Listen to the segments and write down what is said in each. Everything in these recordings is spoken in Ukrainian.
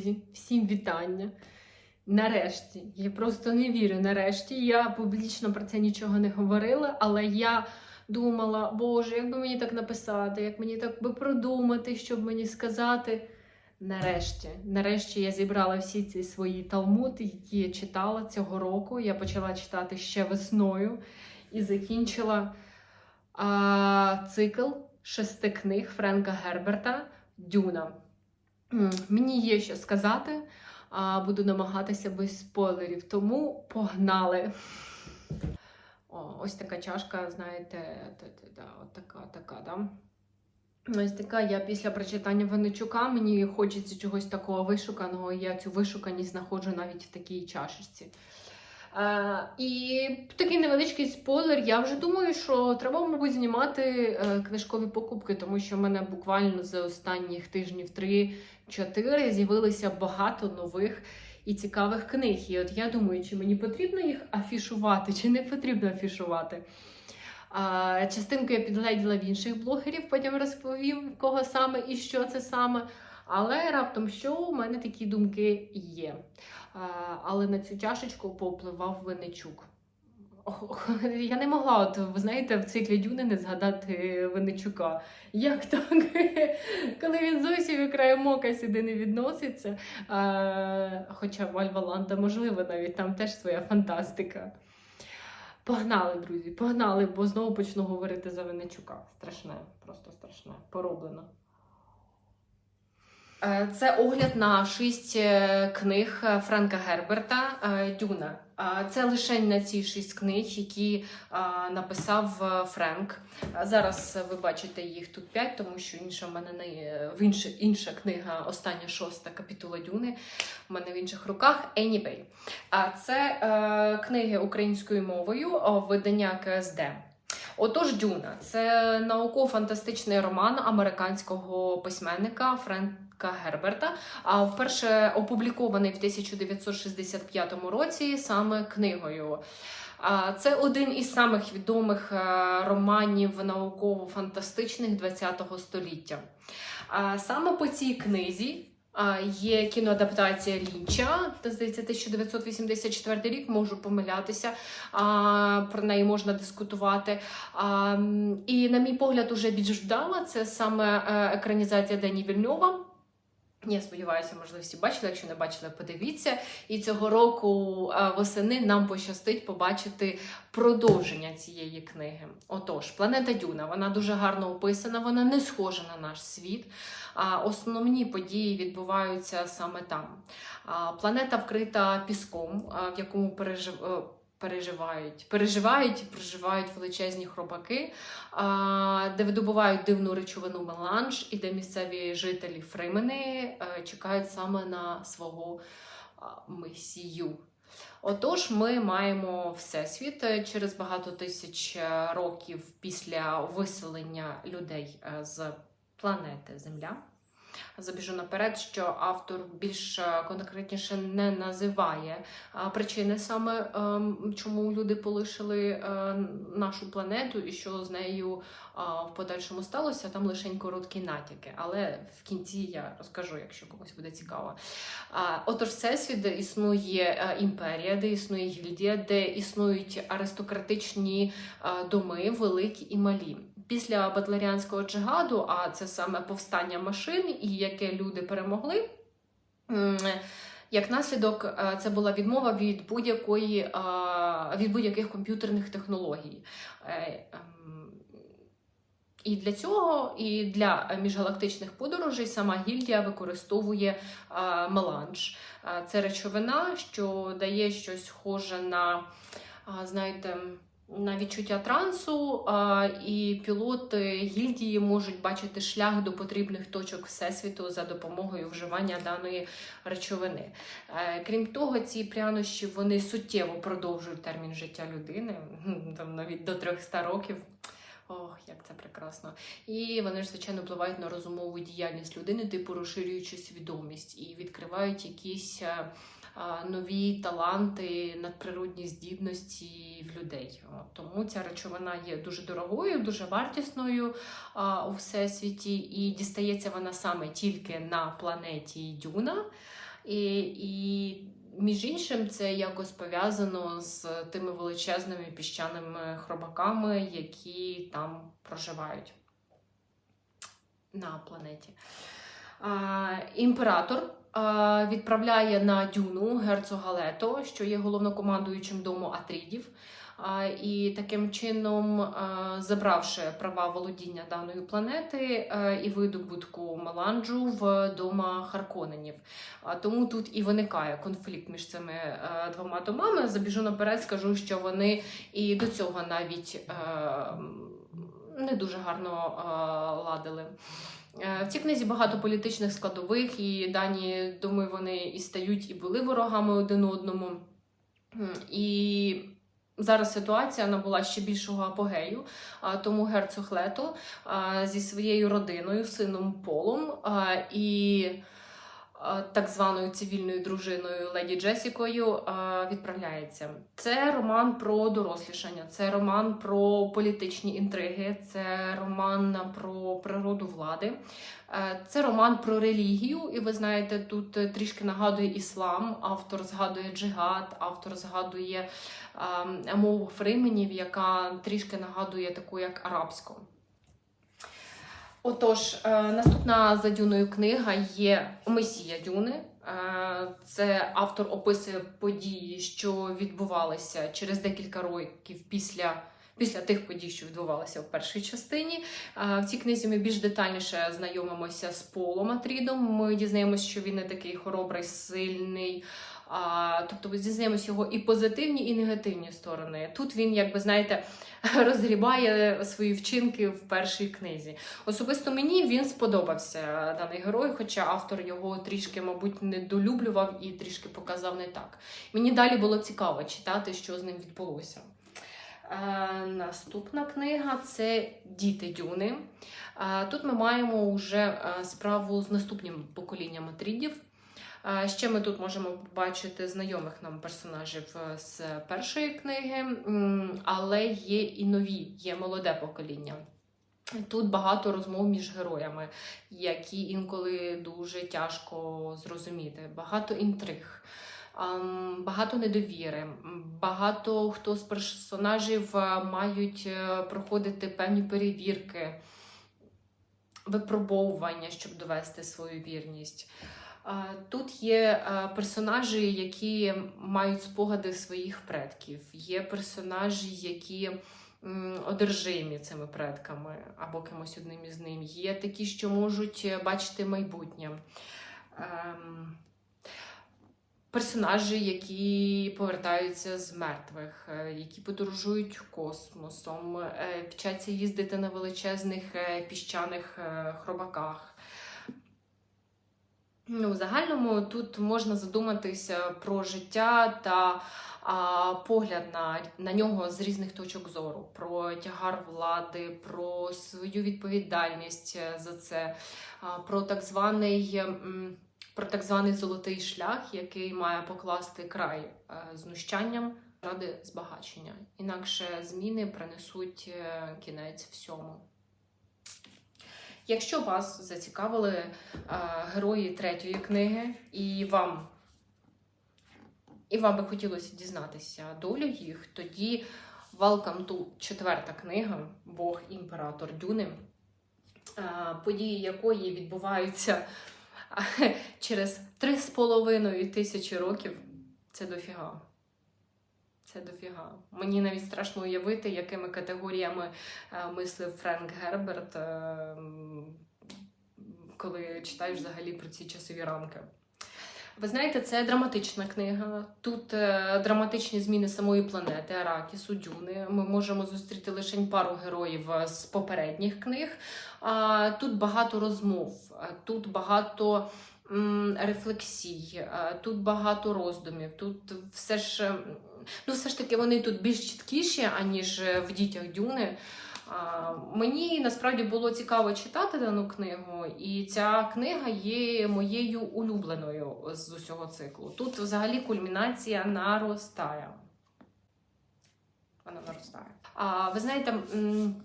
Друзі, всім вітання. Нарешті, я просто не вірю. Нарешті я публічно про це нічого не говорила, але я думала, Боже, як би мені так написати, як мені так би продумати, щоб мені сказати. Нарешті, нарешті я зібрала всі ці свої талмуди, які я читала цього року. Я почала читати ще весною і закінчила а, цикл шести книг Френка Герберта Дюна. Мені є що сказати, а буду намагатися без спойлерів, тому погнали. О, ось така чашка, знаєте, та, от така, така, да? Ось така я після прочитання Венечука, мені хочеться чогось такого вишуканого, я цю вишуканість знаходжу навіть в такій чашечці. Е, і такий невеличкий спойлер. Я вже думаю, що треба, мабуть, знімати е, книжкові покупки, тому що в мене буквально за останніх тижнів 3-4 з'явилося багато нових і цікавих книг. І от я думаю, чи мені потрібно їх афішувати, чи не потрібно афішувати. А, частинку я підгледіла в інших блогерів, потім розповім, кого саме і що це саме. Але раптом що у мене такі думки є. Але на цю чашечку повпливав Винничук. Ох, Я не могла, от, ви знаєте, в циклі Дюни не згадати Винничука. Як так? Коли він зовсім і краєм ока сюди не відноситься. Хоча Вальва Ланда, можливо, навіть там теж своя фантастика. Погнали, друзі, погнали, бо знову почну говорити за Винничука. Страшне, просто страшне, пороблено. Е, Це огляд на шість е, книг е, Френка Герберта Дюна. Це лише на ці шість книг, які написав Френк. Зараз ви бачите їх тут п'ять, тому що інша в мене не в інша, інша книга, остання шоста капітула Дюни. в мене в інших руках. Anyway. Це книги українською мовою видання КСД. Отож, Дюна це науково-фантастичний роман американського письменника Френка Герберта, а вперше опублікований в 1965 році саме книгою. Це один із самих відомих е, романів науково-фантастичних ХХ століття. Саме по цій книзі Є кіноадаптація Лінча, здається, 1984 рік, можу помилятися. Про неї можна дискутувати. І, на мій погляд, уже більш вдала. Це саме е, екранізація Дені Вільньова. Я сподіваюся, можливо, всі бачили. Якщо не бачили, подивіться. І цього року е, восени нам пощастить побачити продовження цієї книги. Отож, планета Дюна вона дуже гарно описана, вона не схожа на наш світ. А основні події відбуваються саме там. Планета вкрита піском, в якому пережив... переживають, переживають і проживають величезні хробаки, де видобувають дивну речовину меланж, і де місцеві жителі Фримени е, чекають саме на свого а, месію. Отож, ми маємо всесвіт е, через багато тисяч е, років після виселення людей з планети Земля. Забіжу наперед, що автор більш е, конкретніше не називає причини саме, ем, чому люди полишили е, нашу планету і що з нею в подальшому сталося. Там лише короткі натяки, але в кінці я розкажу, якщо комусь буде цікаво. Отож, всесвіт, де існує е, імперія, де існує гільдія, де існують аристократичні е, доми, великі і малі. Після батлеріанського джигаду, а це саме повстання машин, і яке люди перемогли. Як наслідок, е, це була відмова від будь-якої е, від будь-яких комп'ютерних технологій. Е, ем, І для цього, і для міжгалактичних подорожей сама гільдія використовує меланж. Це речовина, що дає щось схоже на, знаєте, на відчуття трансу, і пілоти гільдії можуть бачити шлях до потрібних точок всесвіту за допомогою вживання даної речовини. Е, Крім того, ці прянощі вони суттєво продовжують термін життя людини, там навіть до 300 років. Ох, як це прекрасно. І вони ж, звичайно, впливають на розумову діяльність людини, типу розширюючи свідомість і відкривають якісь е, нові таланти, надприродні здібності в людей. Тому ця речовина є дуже дорогою, дуже вартісною у всесвіті, і дістається вона саме тільки на планеті Дюна. І, і між іншим, це якось пов'язано з тими величезними піщаними хробаками, які там проживають на планеті. А, імператор відправляє на дюну герцога Лето, що є головнокомандуючим дому Атрідів. І таким чином, забравши права володіння даної планети і видобутку Меланджу в дома Харконенів. Тому тут і виникає конфлікт між цими двома домами. Забіжу наперед, скажу, що вони і до цього навіть не дуже гарно ладили. Е, В цій книзі багато політичних складових, і дані доми вони і стають, і були ворогами один одному. І зараз ситуація набула ще більшого апогею, тому герцог Лето зі своєю родиною, сином Полом і так званою цивільною дружиною Леді Джесікою відправляється. Це роман про дорослішання, це роман про політичні інтриги, це роман про природу влади. Е, Це роман про релігію, і ви знаєте, тут е, трішки нагадує іслам. Автор згадує джигад, автор згадує е, мову фрименів, яка трішки нагадує таку, як арабську. Отож, е, наступна за Дюною книга є Месія Дюни. Е, Це автор описує події, що відбувалися через декілька років після. Після тих подій, що відбувалися в першій частині, Е, в цій книзі ми більш детальніше знайомимося з Полом Атрідом. Ми дізнаємося, що він не такий хоробрий, сильний. А, тобто ми дізнаємося його і позитивні, і негативні сторони. Тут він, якби знаєте, розгрібає свої вчинки в першій книзі. Особисто мені він сподобався даний герой, хоча автор його трішки, мабуть, недолюблював і трішки показав не так. Мені далі було цікаво читати, що з ним відбулося. Е, Наступна книга це Діти Дюни. Е, Тут ми маємо вже е, справу з наступним поколінням Атрідів. Ще ми тут можемо побачити знайомих нам персонажів е, з першої книги, але є і нові, є молоде покоління. Тут багато розмов між героями, які інколи дуже тяжко зрозуміти. Багато інтриг, багато недовіри. Багато хто з персонажів е, мають е, проходити певні перевірки, випробовування, щоб довести свою вірність. Тут є персонажі, які мають спогади своїх предків. Є персонажі, які одержимі цими предками або кимось одним із ним. Є такі, що можуть е, бачити майбутнє. Ем, Персонажі, які повертаються з мертвих, е, які подорожують космосом, е, вчаться їздити на величезних піщаних хробаках. Ну, в загальному тут можна задуматися про життя та а, погляд на, на нього з різних точок зору, про тягар влади, про свою відповідальність е, за це, а, про так званий. Про так званий золотий шлях, який має покласти край е, знущанням ради збагачення. Інакше зміни принесуть е, кінець всьому. Якщо вас зацікавили е, герої третьої книги, і вам, і вам би хотілося дізнатися долю їх, тоді Welcome to четверта книга Бог імператор Дюни, е, події якої відбуваються е, через 3,5 тисячі років. Це дофіга. Це дофіга. Мені навіть страшно уявити, якими категоріями е, мислив Френк Герберт, е, коли читаєш взагалі про ці часові рамки. Ви знаєте, це драматична книга. Тут е, драматичні зміни самої планети, Аракісу, Дюни. Ми можемо зустріти лише пару героїв з попередніх книг. А тут багато розмов, е, тут багато рефлексій, е, тут багато роздумів. Тут все ж, е, ну, все ж таки вони тут більш чіткіші, аніж е, в дітях Дюни. Мені насправді було цікаво читати дану книгу, і ця книга є моєю улюбленою з усього циклу. Тут взагалі кульмінація наростає. Вона наростає. А ви знаєте,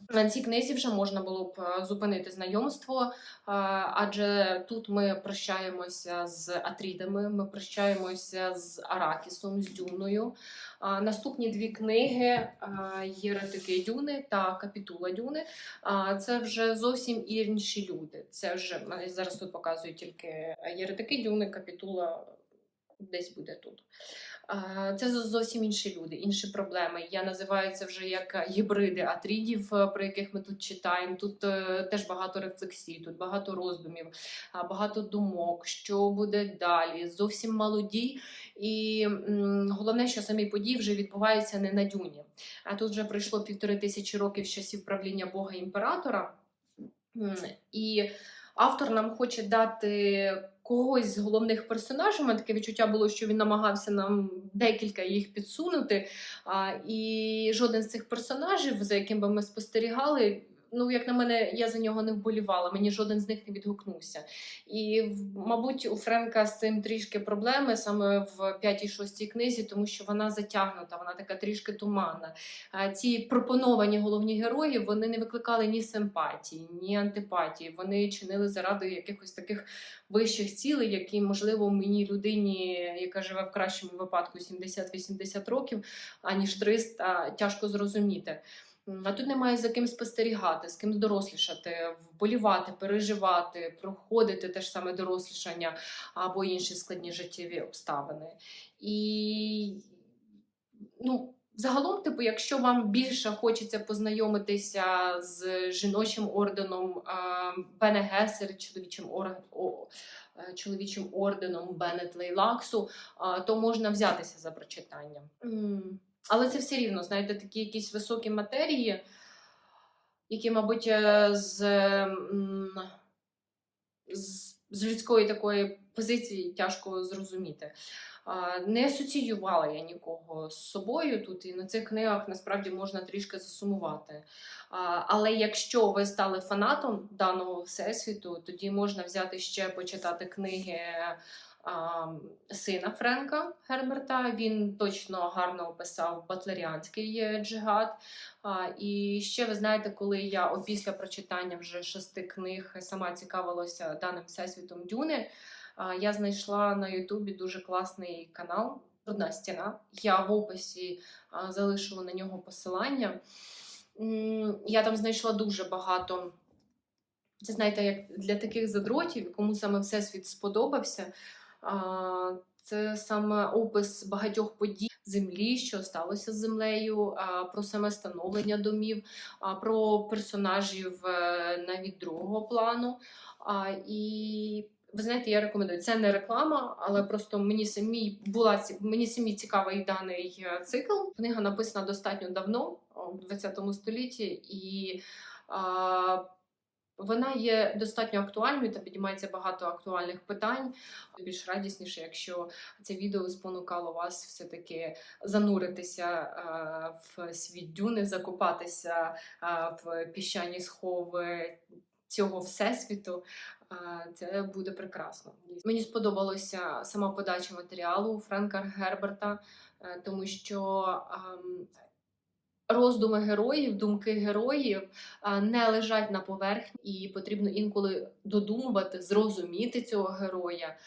на цій книзі вже можна було б е, зупинити знайомство, адже тут ми прощаємося з Атрідами, ми прощаємося з Аракісом, з Дюною. Наступні дві книги а, Єретики Дюни та Капітула Дюни. Це вже зовсім інші люди. Це вже зараз тут показую тільки Єретики Дюни, Капітула десь буде тут. Це зовсім інші люди, інші проблеми. Я називаю це вже як гібриди атрідів, е, про яких ми тут читаємо. Тут е, теж багато рефлексій, тут багато роздумів, багато думок, що буде далі. Зовсім мало. І головне, що самі події вже відбуваються не на дюні. А тут вже пройшло півтори тисячі років з часів правління Бога імператора. І автор нам хоче дати когось з головних персонажів. У мене таке відчуття було, що він намагався нам декілька їх підсунути. А, і жоден з цих персонажів, за яким би ми спостерігали. Ну, як на мене, я за нього не вболівала, мені жоден з них не відгукнувся. І, мабуть, у Френка з цим трішки проблеми саме в п'ятій-шостій книзі, тому що вона затягнута, вона така трішки туманна. Ці пропоновані головні герої вони не викликали ні симпатії, ні антипатії. Вони чинили заради якихось таких вищих цілей, які, можливо, мені людині, яка живе в кращому випадку 70-80 років, аніж 300, тяжко зрозуміти. А тут немає за ким спостерігати, з ким дорослішати, вболівати, переживати, проходити те ж саме дорослішання або інші складні життєві обставини. І ну, загалом, типу, якщо вам більше хочеться познайомитися з жіночим орденом Бене Гесер, чоловічим, ор... о, е, чоловічим орденом Беннет Лейлаксу, то можна взятися за прочитання. Але це все рівно, знаєте, такі якісь високі матерії, які, мабуть, е, з, з, з людської такої позиції тяжко зрозуміти. Не асоціювала я нікого з собою тут, і на цих книгах насправді можна трішки засумувати. Але якщо ви стали фанатом даного всесвіту, тоді можна взяти ще почитати книги сина Френка Герберта. Він точно гарно описав батлеріанський е, джигад. І ще ви знаєте, коли я опісля прочитання вже шести книг сама цікавилася даним всесвітом Дюни. Я знайшла на Ютубі дуже класний канал Одна стіна. Я в описі а, залишу на нього посилання. Я там знайшла дуже багато. Це знаєте, як для таких задротів, кому саме всесвіт сподобався. Це саме опис багатьох подій землі, що сталося з землею, про саме становлення домів, про персонажів е, навіть другого плану. І ви знаєте, я рекомендую. Це не реклама, але просто мені самі була мені самі цікавий даний е, цикл. Книга написана достатньо давно, в 20 столітті, і вона є достатньо актуальною та піднімається багато актуальних питань. Більш радісніше, якщо це відео спонукало вас все-таки зануритися е, в світ дюни, закопатися е, в піщані схови цього всесвіту. Е, Це буде прекрасно. Мені сподобалася сама подача матеріалу Френка Герберта, тому що ем, роздуми героїв, думки героїв не лежать на поверхні, і потрібно інколи додумувати, зрозуміти цього героя,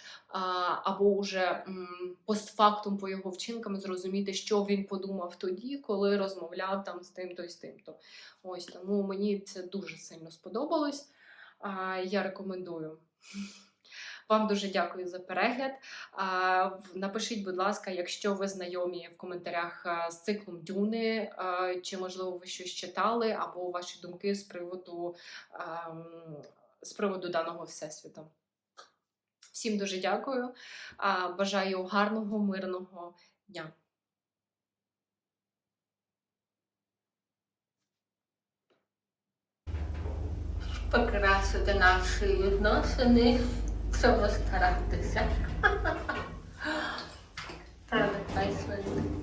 або вже м, постфактум по його вчинкам зрозуміти, що він подумав тоді, коли розмовляв там з тим-то і з тим-то. Ось тому мені це дуже сильно сподобалось. Я рекомендую. Вам дуже дякую за перегляд. Напишіть, будь ласка, якщо ви знайомі в коментарях з циклом Дюни, чи можливо ви щось читали, або ваші думки з приводу, з приводу даного всесвіту. Всім дуже дякую. Бажаю гарного, мирного дня. покрасити наші відносини, sobre os caracteres. Para depois fazer.